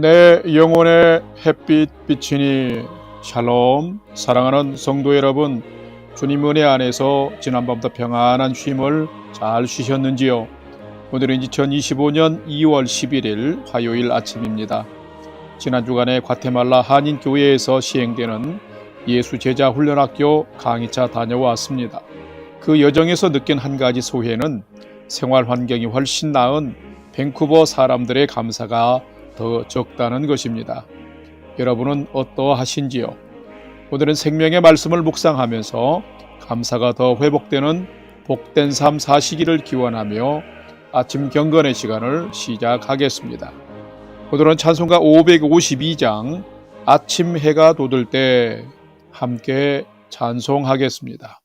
내 영혼의 햇빛 비치니 샬롬 사랑하는 성도 여러분 주님 은혜 안에서 지난밤부터 평안한 쉼을 잘 쉬셨는지요? 오늘은 2025년 2월 11일 화요일 아침입니다. 지난 주간에 과테말라 한인교회에서 시행되는 예수 제자 훈련학교 강의차 다녀왔습니다. 그 여정에서 느낀 한 가지 소회는 생활 환경이 훨씬 나은 밴쿠버 사람들의 감사가 더 적다는 것입니다. 여러분은 어떠하신지요? 오늘은 생명의 말씀을 묵상하면서 감사가 더 회복되는 복된 삶 사시기를 기원하며 아침 경건의 시간을 시작하겠습니다. 오늘은 찬송가 552장 아침 해가 돋을 때 함께 찬송하겠습니다.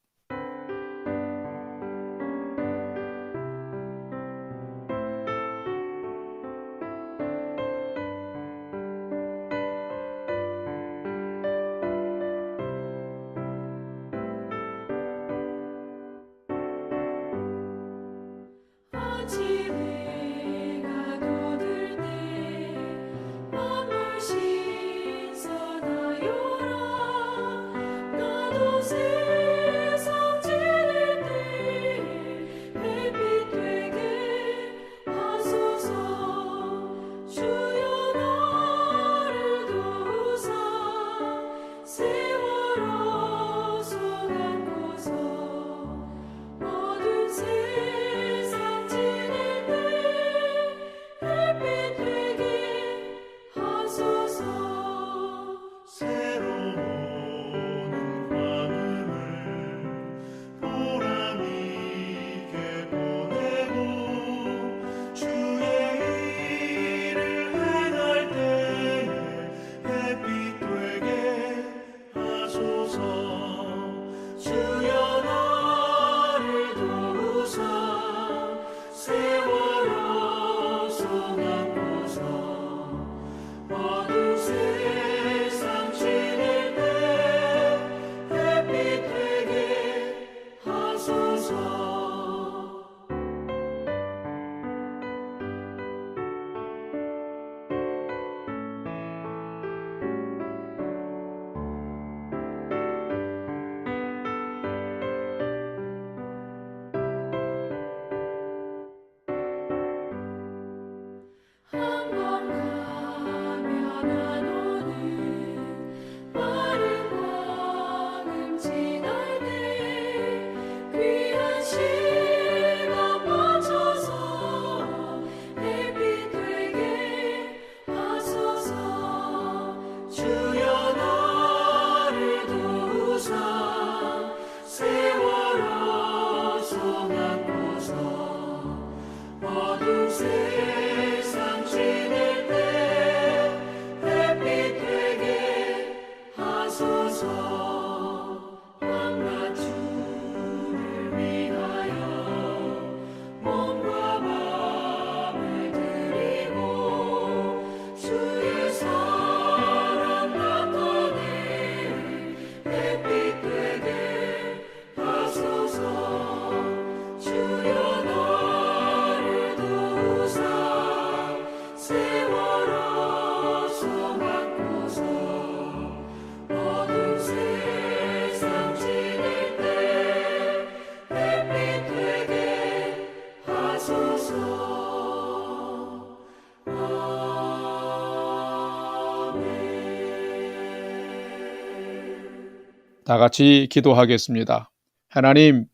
다 같이 기도하겠습니다. 하나님,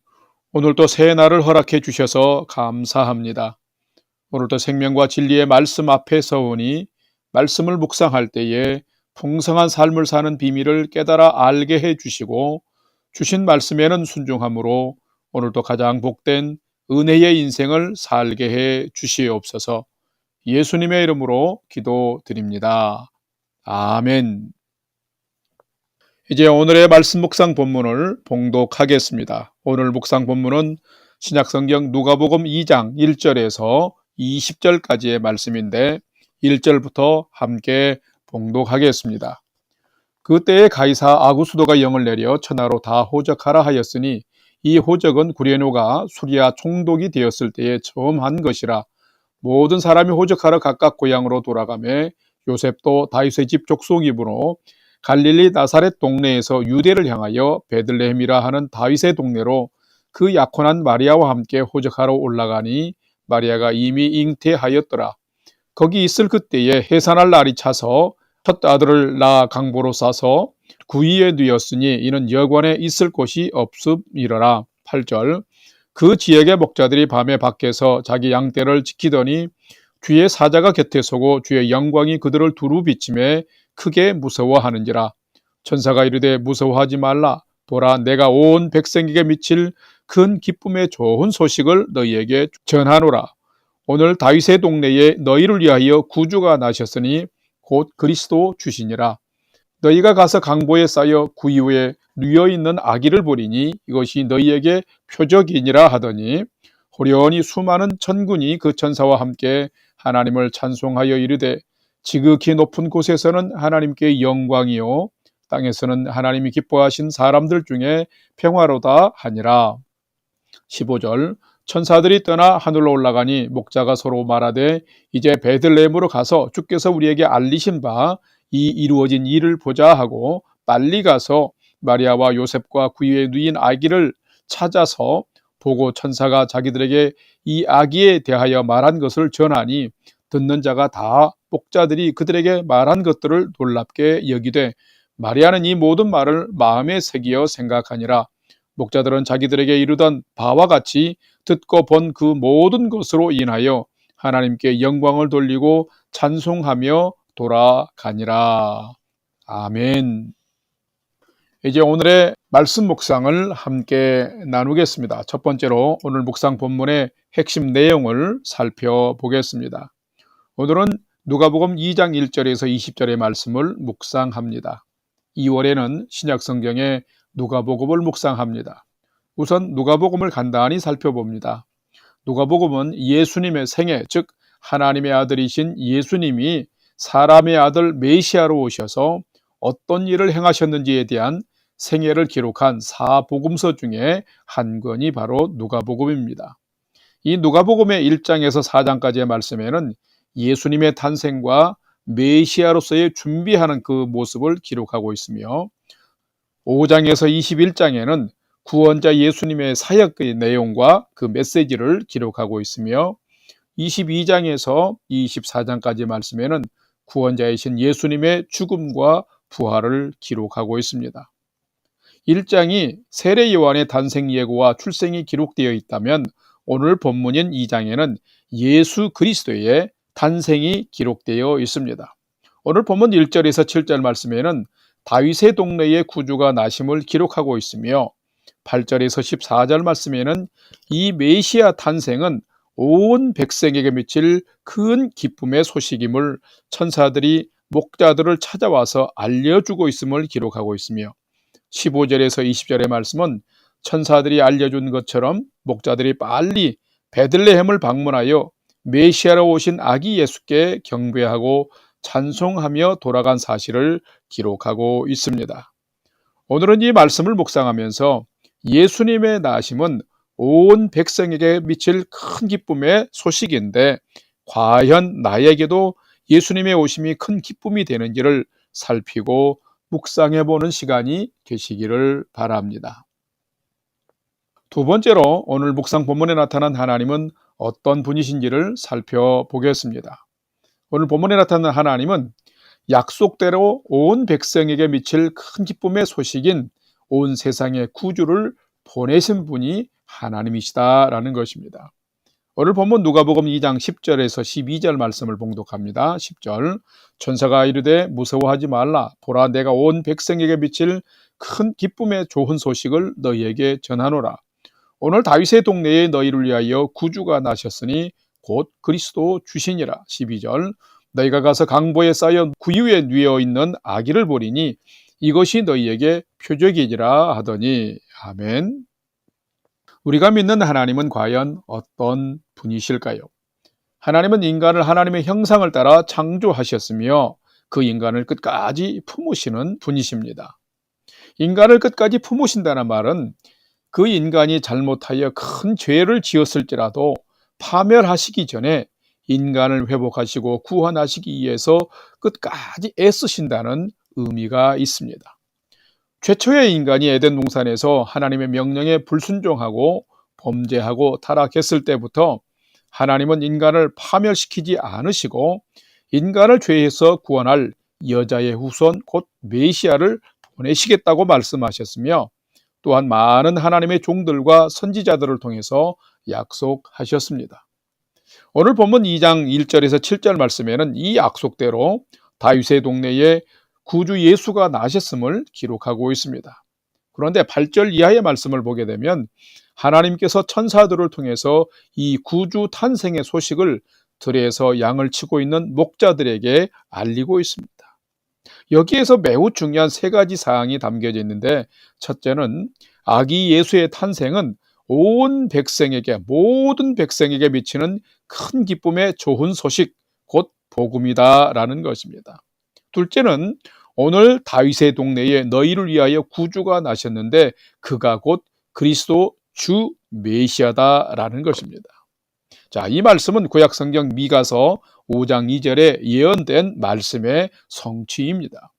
오늘도 새 날을 허락해 주셔서 감사합니다. 오늘도 생명과 진리의 말씀 앞에 서오니 말씀을 묵상할 때에 풍성한 삶을 사는 비밀을 깨달아 알게 해 주시고 주신 말씀에는 순종함으로 오늘도 가장 복된 은혜의 인생을 살게 해 주시옵소서 예수님의 이름으로 기도드립니다. 아멘. 이제 오늘의 말씀 묵상 본문을 봉독하겠습니다. 오늘 묵상 본문은 신약성경 누가복음 2장 1절에서 20절까지의 말씀인데 1절부터 함께 봉독하겠습니다. 그때에 가이사 아구수도가 영을 내려 천하로 다 호적하라 하였으니 이 호적은 구레노가 수리아 총독이 되었을 때에 처음 한 것이라 모든 사람이 호적하러 각각 고향으로 돌아가매 요셉도 다윗의 집 족속이므로 갈릴리 나사렛 동네에서 유대를 향하여 베들레헴이라 하는 다윗의 동네로 그 약혼한 마리아와 함께 호적하러 올라가니 마리아가 이미 잉태하였더라. 거기 있을 그때에 해산할 날이 차서 첫 아들을 낳아 강보로 싸서 구이에 누였으니 이는 여관에 있을 곳이 없음이러라. 8절 그 지역의 목자들이 밤에 밖에서 자기 양떼를 지키더니 주의 사자가 곁에 서고 주의 영광이 그들을 두루 비침에 크게 무서워하는지라. 천사가 이르되 무서워하지 말라. 보라 내가 온 백성에게 미칠 큰 기쁨의 좋은 소식을 너희에게 전하노라. 오늘 다윗의 동네에 너희를 위하여 구주가 나셨으니 곧 그리스도 주시니라. 너희가 가서 강보에 쌓여 구이후에 누여 있는 아기를 보리니 이것이 너희에게 표적이니라 하더니 호련히 수많은 천군이 그 천사와 함께 하나님을 찬송하여 이르되 지극히 높은 곳에서는 하나님께 영광이요 땅에서는 하나님이 기뻐하신 사람들 중에 평화로다 하니라. 15절 천사들이 떠나 하늘로 올라가니 목자가 서로 말하되 이제 베들레헴으로 가서 주께서 우리에게 알리신 바 이 이루어진 일을 보자 하고 빨리 가서 마리아와 요셉과 구유에 누인 아기를 찾아서 보고 천사가 자기들에게 이 아기에 대하여 말한 것을 전하니 듣는 자가 다 목자들이 그들에게 말한 것들을 놀랍게 여기되 마리아는 이 모든 말을 마음에 새기어 생각하니라 목자들은 자기들에게 이르던 바와 같이 듣고 본 그 모든 것으로 인하여 하나님께 영광을 돌리고 찬송하며 돌아가니라. 아멘. 이제 오늘의 말씀 묵상을 함께 나누겠습니다. 첫 번째로 오늘 묵상 본문의 핵심 내용을 살펴보겠습니다. 오늘은 누가복음 2장 1절에서 20절의 말씀을 묵상합니다. 2월에는 신약 성경의 누가복음을 묵상합니다. 우선 누가복음을 간단히 살펴봅니다. 누가복음은 예수님의 생애, 즉 하나님의 아들이신 예수님이 사람의 아들 메시아로 오셔서 어떤 일을 행하셨는지에 대한 생애를 기록한 사복음서 중에 한 권이 바로 누가복음입니다. 이 누가복음의 1장에서 4장까지의 말씀에는 예수님의 탄생과 메시아로서의 준비하는 그 모습을 기록하고 있으며 5장에서 21장에는 구원자 예수님의 사역의 내용과 그 메시지를 기록하고 있으며 22장에서 24장까지 말씀에는 구원자이신 예수님의 죽음과 부활을 기록하고 있습니다. 1장이 세례 요한의 탄생 예고와 출생이 기록되어 있다면 오늘 본문인 2장에는 예수 그리스도의 탄생이 기록되어 있습니다. 오늘 본문 1절에서 7절 말씀에는 다윗의 동네의 구주가 나심을 기록하고 있으며 8절에서 14절 말씀에는 이 메시아 탄생은 온 백성에게 미칠 큰 기쁨의 소식임을 천사들이 목자들을 찾아와서 알려주고 있음을 기록하고 있으며 15절에서 20절의 말씀은 천사들이 알려준 것처럼 목자들이 빨리 베들레헴을 방문하여 메시아로 오신 아기 예수께 경배하고 찬송하며 돌아간 사실을 기록하고 있습니다. 오늘은 이 말씀을 묵상하면서 예수님의 나심은 온 백성에게 미칠 큰 기쁨의 소식인데 과연 나에게도 예수님의 오심이 큰 기쁨이 되는지를 살피고 묵상해 보는 시간이 되시기를 바랍니다. 두 번째로 오늘 묵상 본문에 나타난 하나님은 어떤 분이신지를 살펴보겠습니다. 오늘 본문에 나타난 하나님은 약속대로 온 백성에게 미칠 큰 기쁨의 소식인 온 세상의 구주를 보내신 분이 하나님이시다라는 것입니다. 오늘 본문 누가복음 2장 10절에서 12절 말씀을 봉독합니다. 10절 천사가 이르되 무서워하지 말라 보라 내가 온 백성에게 미칠 큰 기쁨의 좋은 소식을 너희에게 전하노라. 오늘 다윗의 동네에 너희를 위하여 구주가 나셨으니 곧 그리스도 주시니라. 12절 너희가 가서 강보에 쌓여 구유에 누워 있는 아기를 보리니 이것이 너희에게 표적이니라 하더니 아멘. 우리가 믿는 하나님은 과연 어떤 분이실까요? 하나님은 인간을 하나님의 형상을 따라 창조하셨으며 그 인간을 끝까지 품으시는 분이십니다. 인간을 끝까지 품으신다는 말은 그 인간이 잘못하여 큰 죄를 지었을지라도 파멸하시기 전에 인간을 회복하시고 구원하시기 위해서 끝까지 애쓰신다는 의미가 있습니다. 최초의 인간이 에덴 동산에서 하나님의 명령에 불순종하고 범죄하고 타락했을 때부터 하나님은 인간을 파멸시키지 않으시고 인간을 죄에서 구원할 여자의 후손 곧 메시아를 보내시겠다고 말씀하셨으며 또한 많은 하나님의 종들과 선지자들을 통해서 약속하셨습니다. 오늘 본문 2장 1절에서 7절 말씀에는 이 약속대로 다윗의 동네에 구주 예수가 나셨음을 기록하고 있습니다. 그런데 8절 이하의 말씀을 보게 되면 하나님께서 천사들을 통해서 이 구주 탄생의 소식을 들에서 양을 치고 있는 목자들에게 알리고 있습니다. 여기에서 매우 중요한 세 가지 사항이 담겨져 있는데 첫째는 아기 예수의 탄생은 온 백성에게 모든 백성에게 미치는 큰 기쁨의 좋은 소식 곧 복음이다라는 것입니다. 둘째는 오늘 다윗의 동네에 너희를 위하여 구주가 나셨는데 그가 곧 그리스도 주 메시아다라는 것입니다. 자, 이 말씀은 구약 성경 미가서 5장 2절에 예언된 말씀의 성취입니다.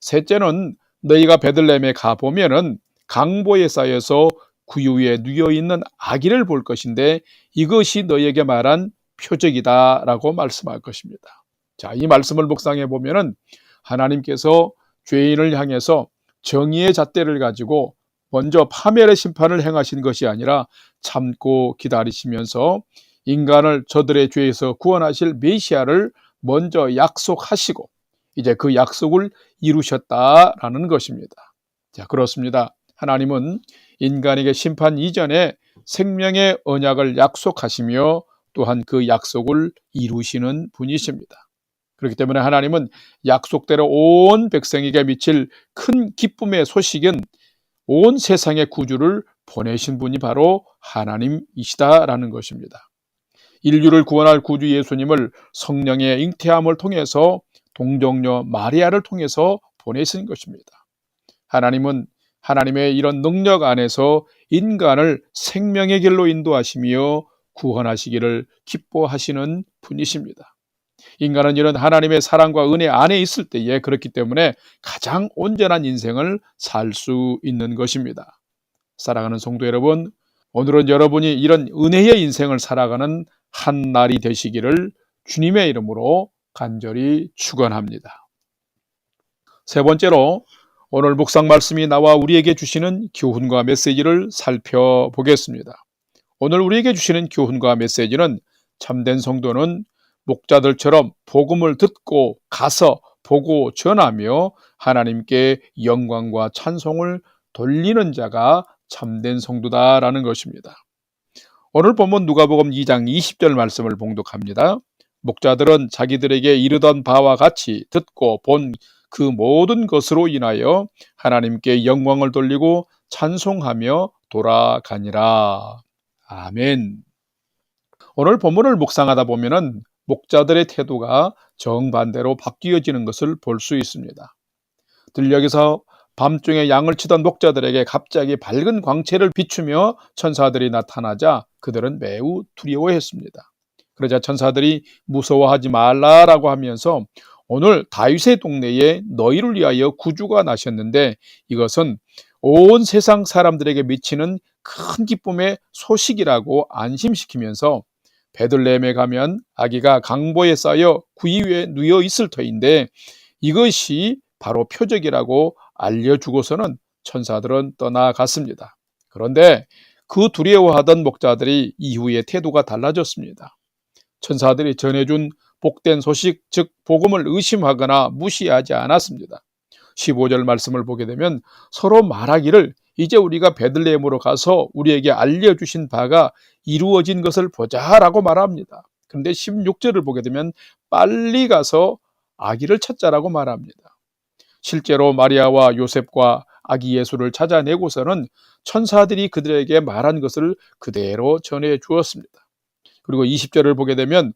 셋째는 너희가 베들레헴에 가 보면은 강보에 쌓여서 구유에 누여 있는 아기를 볼 것인데 이것이 너희에게 말한 표적이다라고 말씀할 것입니다. 자, 이 말씀을 묵상해 보면은 하나님께서 죄인을 향해서 정의의 잣대를 가지고 먼저 파멸의 심판을 행하신 것이 아니라 참고 기다리시면서 인간을 저들의 죄에서 구원하실 메시아를 먼저 약속하시고 이제 그 약속을 이루셨다라는 것입니다. 자, 그렇습니다. 하나님은 인간에게 심판 이전에 생명의 언약을 약속하시며 또한 그 약속을 이루시는 분이십니다. 그렇기 때문에 하나님은 약속대로 온 백성에게 미칠 큰 기쁨의 소식은 온 세상의 구주를 보내신 분이 바로 하나님이시다라는 것입니다. 인류를 구원할 구주 예수님을 성령의 잉태함을 통해서 동정녀 마리아를 통해서 보내신 것입니다. 하나님은 하나님의 이런 능력 안에서 인간을 생명의 길로 인도하시며 구원하시기를 기뻐하시는 분이십니다. 인간은 이런 하나님의 사랑과 은혜 안에 있을 때에 그렇기 때문에 가장 온전한 인생을 살 수 있는 것입니다. 사랑하는 성도 여러분, 오늘은 여러분이 이런 은혜의 인생을 살아가는 한 날이 되시기를 주님의 이름으로 간절히 축원합니다. 세 번째로 오늘 묵상 말씀이 나와 우리에게 주시는 교훈과 메시지를 살펴보겠습니다. 오늘 우리에게 주시는 교훈과 메시지는 참된 성도는 목자들처럼 복음을 듣고 가서 보고 전하며 하나님께 영광과 찬송을 돌리는 자가 참된 성도다라는 것입니다. 오늘 본문 누가복음 2장 20절 말씀을 봉독합니다. 목자들은 자기들에게 이르던 바와 같이 듣고 본 그 모든 것으로 인하여 하나님께 영광을 돌리고 찬송하며 돌아가니라. 아멘. 오늘 본문을 묵상하다 보면은 목자들의 태도가 정반대로 바뀌어지는 것을 볼 수 있습니다. 들녘에서 밤중에 양을 치던 목자들에게 갑자기 밝은 광채를 비추며 천사들이 나타나자 그들은 매우 두려워했습니다. 그러자 천사들이 무서워하지 말라라고 하면서 오늘 다윗의 동네에 너희를 위하여 구주가 나셨는데 이것은 온 세상 사람들에게 미치는 큰 기쁨의 소식이라고 안심시키면서 베들레헴에 가면 아기가 강보에 쌓여 구이 위에 누워 있을 터인데 이것이 바로 표적이라고 알려주고서는 천사들은 떠나갔습니다. 그런데 그 두려워하던 목자들이 이후에 태도가 달라졌습니다. 천사들이 전해준 복된 소식, 즉 복음을 의심하거나 무시하지 않았습니다. 15절 말씀을 보게 되면 서로 말하기를 이제 우리가 베들레헴으로 가서 우리에게 알려주신 바가 이루어진 것을 보자라고 말합니다. 그런데 16절을 보게 되면 빨리 가서 아기를 찾자라고 말합니다. 실제로 마리아와 요셉과 아기 예수를 찾아내고서는 천사들이 그들에게 말한 것을 그대로 전해 주었습니다. 그리고 20절을 보게 되면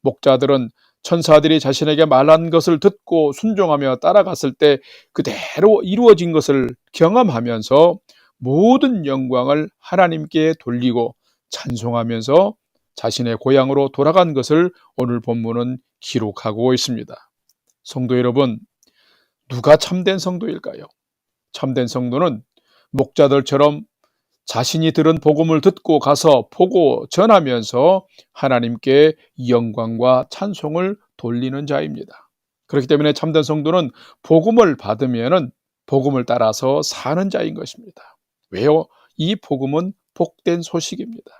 목자들은 천사들이 자신에게 말한 것을 듣고 순종하며 따라갔을 때 그대로 이루어진 것을 경험하면서 모든 영광을 하나님께 돌리고 찬송하면서 자신의 고향으로 돌아간 것을 오늘 본문은 기록하고 있습니다. 성도 여러분, 누가 참된 성도일까요? 참된 성도는 목자들처럼 자신이 들은 복음을 듣고 가서 보고 전하면서 하나님께 영광과 찬송을 돌리는 자입니다. 그렇기 때문에 참된 성도는 복음을 받으면은 복음을 따라서 사는 자인 것입니다. 왜요? 이 복음은 복된 소식입니다.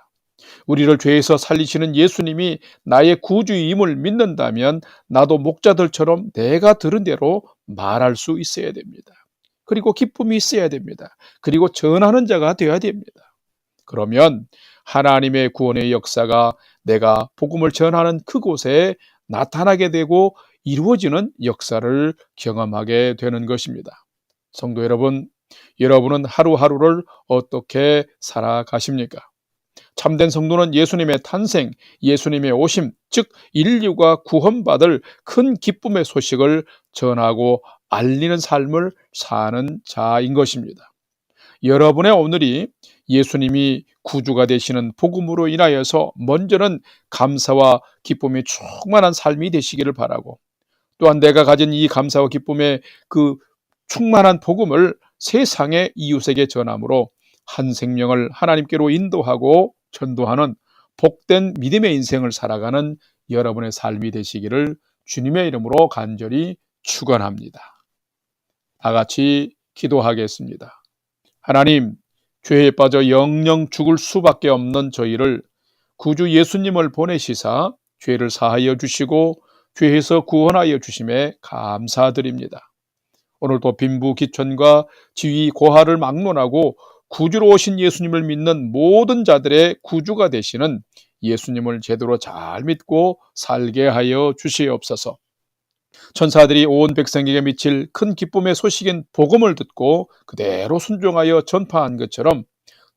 우리를 죄에서 살리시는 예수님이 나의 구주임을 믿는다면 나도 목자들처럼 내가 들은 대로 말할 수 있어야 됩니다. 그리고 기쁨이 있어야 됩니다. 그리고 전하는 자가 되어야 됩니다. 그러면 하나님의 구원의 역사가 내가 복음을 전하는 그곳에 나타나게 되고 이루어지는 역사를 경험하게 되는 것입니다. 성도 여러분, 여러분은 하루하루를 어떻게 살아가십니까? 참된 성도는 예수님의 탄생, 예수님의 오심, 즉 인류가 구원받을 큰 기쁨의 소식을 전하고 알리는 삶을 사는 자인 것입니다. 여러분의 오늘이 예수님이 구주가 되시는 복음으로 인하여서 먼저는 감사와 기쁨이 충만한 삶이 되시기를 바라고 또한 내가 가진 이 감사와 기쁨의 그 충만한 복음을 세상의 이웃에게 전함으로 한 생명을 하나님께로 인도하고 전도하는 복된 믿음의 인생을 살아가는 여러분의 삶이 되시기를 주님의 이름으로 간절히 축원합니다. 다 같이 기도하겠습니다. 하나님, 죄에 빠져 영영 죽을 수밖에 없는 저희를 구주 예수님을 보내시사 죄를 사하여 주시고 죄에서 구원하여 주심에 감사드립니다. 오늘도 빈부 기천과 지위 고하를 막론하고 구주로 오신 예수님을 믿는 모든 자들의 구주가 되시는 예수님을 제대로 잘 믿고 살게 하여 주시옵소서. 천사들이 온 백성에게 미칠 큰 기쁨의 소식인 복음을 듣고 그대로 순종하여 전파한 것처럼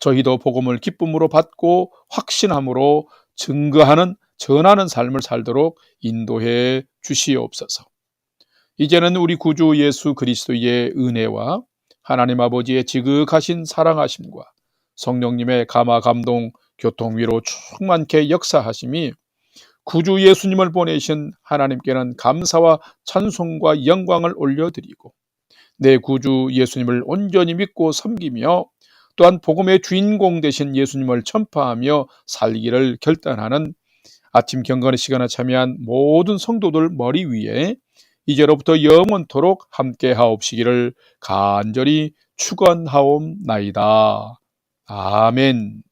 저희도 복음을 기쁨으로 받고 확신함으로 증거하는 전하는 삶을 살도록 인도해 주시옵소서. 이제는 우리 구주 예수 그리스도의 은혜와 하나님 아버지의 지극하신 사랑하심과 성령님의 감화 감동 교통 위로 충만케 역사하심이 구주 예수님을 보내신 하나님께는 감사와 찬송과 영광을 올려드리고 내 구주 예수님을 온전히 믿고 섬기며 또한 복음의 주인공 되신 예수님을 전파하며 살기를 결단하는 아침 경건의 시간에 참여한 모든 성도들 머리 위에 이제로부터 영원토록 함께 하옵시기를 간절히 축원하옵나이다. 아멘.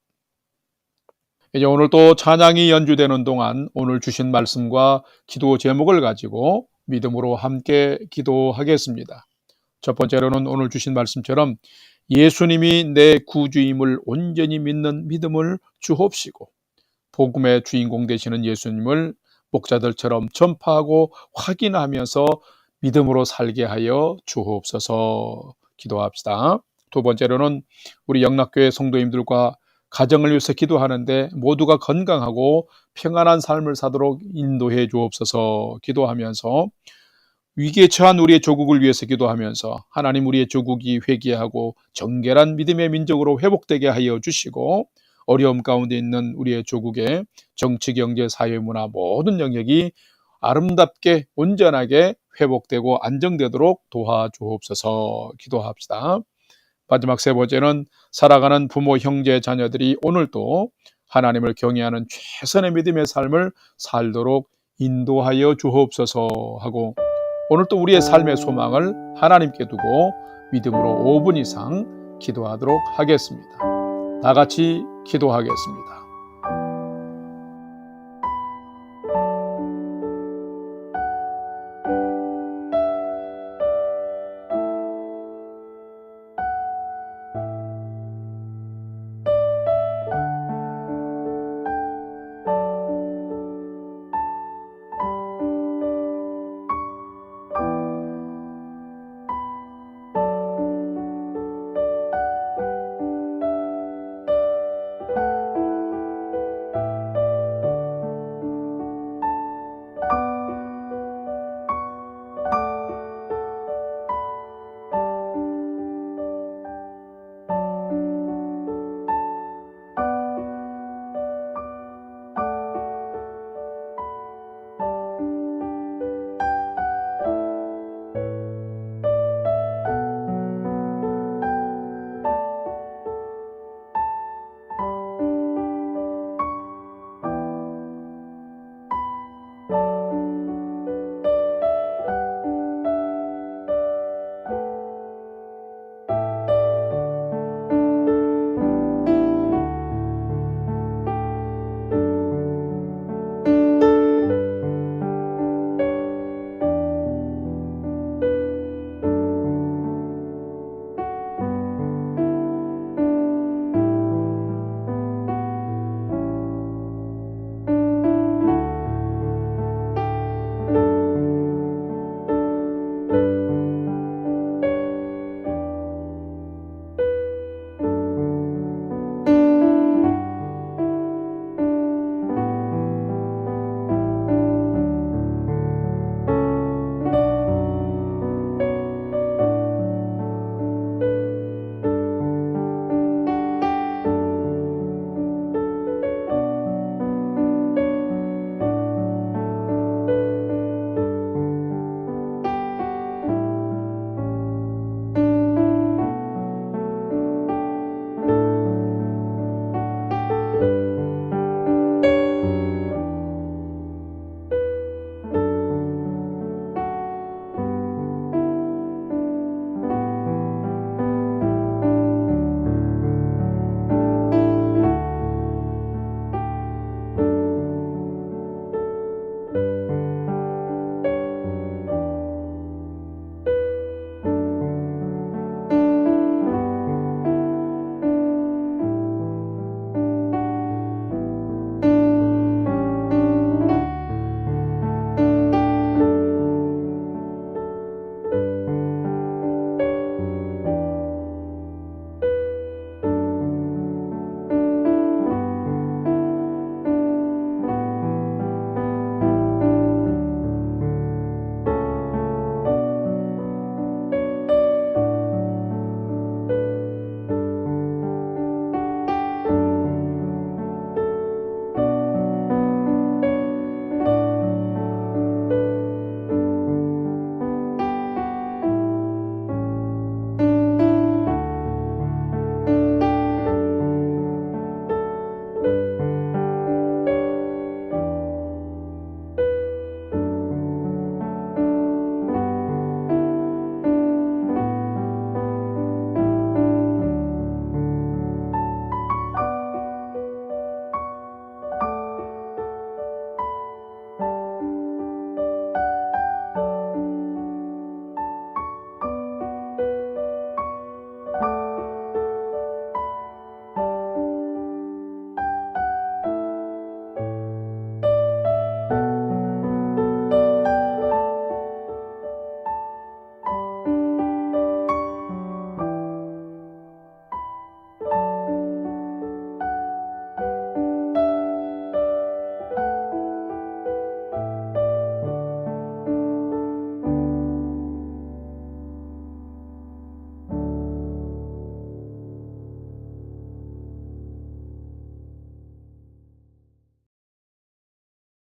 이제 오늘 또 찬양이 연주되는 동안 오늘 주신 말씀과 기도 제목을 가지고 믿음으로 함께 기도하겠습니다. 첫 번째로는 오늘 주신 말씀처럼 예수님이 내 구주임을 온전히 믿는 믿음을 주옵시고 복음의 주인공 되시는 예수님을 목자들처럼 전파하고 확인하면서 믿음으로 살게 하여 주옵소서 기도합시다. 두 번째로는 우리 영락교회 성도님들과 가정을 위해서 기도하는데 모두가 건강하고 평안한 삶을 사도록 인도해 주옵소서 기도하면서 위기에 처한 우리의 조국을 위해서 기도하면서 하나님 우리의 조국이 회개하고 정결한 믿음의 민족으로 회복되게 하여 주시고 어려움 가운데 있는 우리의 조국의 정치, 경제, 사회, 문화 모든 영역이 아름답게 온전하게 회복되고 안정되도록 도와주옵소서 기도합시다. 마지막 세 번째는 살아가는 부모, 형제, 자녀들이 오늘도 하나님을 경외하는 최선의 믿음의 삶을 살도록 인도하여 주옵소서 하고 오늘 또 우리의 삶의 소망을 하나님께 두고 믿음으로 5분 이상 기도하도록 하겠습니다. 다 같이 기도하겠습니다.